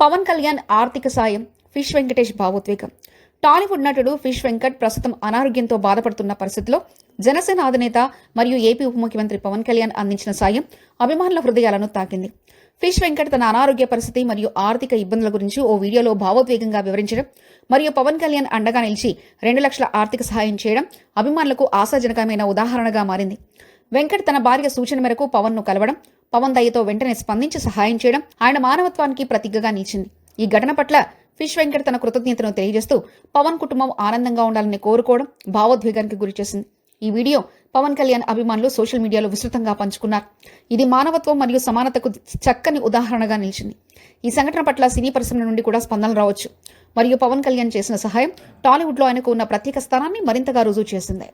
పవన్ కళ్యాణ్ ఆర్థిక సాయం ఫిష్ వెంకటేష్ భావోద్వేగం. టాలీవుడ్ నటుడు ఫిష్ వెంకట్ ప్రస్తుతం అనారోగ్యంతో బాధపడుతున్న పరిస్థితిలో జనసేన అధినేత మరియు ఏపీ ఉప ముఖ్యమంత్రి పవన్ కళ్యాణ్ అందించిన సాయం అభిమానుల హృదయాలను తాకింది. ఫిష్ వెంకట్ తన అనారోగ్య పరిస్థితి మరియు ఆర్థిక ఇబ్బందుల గురించి ఓ వీడియోలో భావోద్వేగంగా వివరించడం మరియు పవన్ కళ్యాణ్ అండగా నిలిచి రెండు లక్షల ఆర్థిక సహాయం చేయడం అభిమానులకు ఆశాజనకమైన ఉదాహరణగా మారింది. వెంకట్ తన భార్య సూచన మేరకు పవన్ను కలవడం పవన్ దయ్యతో వెంటనే స్పందించి సహాయం చేయడం ఆయన మానవత్వానికి ప్రతిజ్ఞగా నిలిచింది. ఈ ఘటన పట్ల ఫిష్ వెంకట్ తన కృతజ్ఞతను తెలియజేస్తూ పవన్ కుటుంబం ఆనందంగా ఉండాలని కోరుకోవడం భావోద్వేగానికి గురిచేసింది ఈ వీడియో పవన్ కళ్యాణ్ అభిమానులు సోషల్ మీడియాలో విస్తృతంగా పంచుకున్నారు. ఇది మానవత్వం మరియు సమానతకు చక్కని ఉదాహరణగా నిలిచింది. ఈ సంఘటన పట్ల సినీ పరిశ్రమ నుండి కూడా స్పందనలు రావచ్చు. మరియు పవన్ కళ్యాణ్ చేసిన సహాయం టాలీవుడ్లో ఆయనకు ఉన్న ప్రత్యేక స్థానాన్ని మరింతగా రుజువు చేసింది.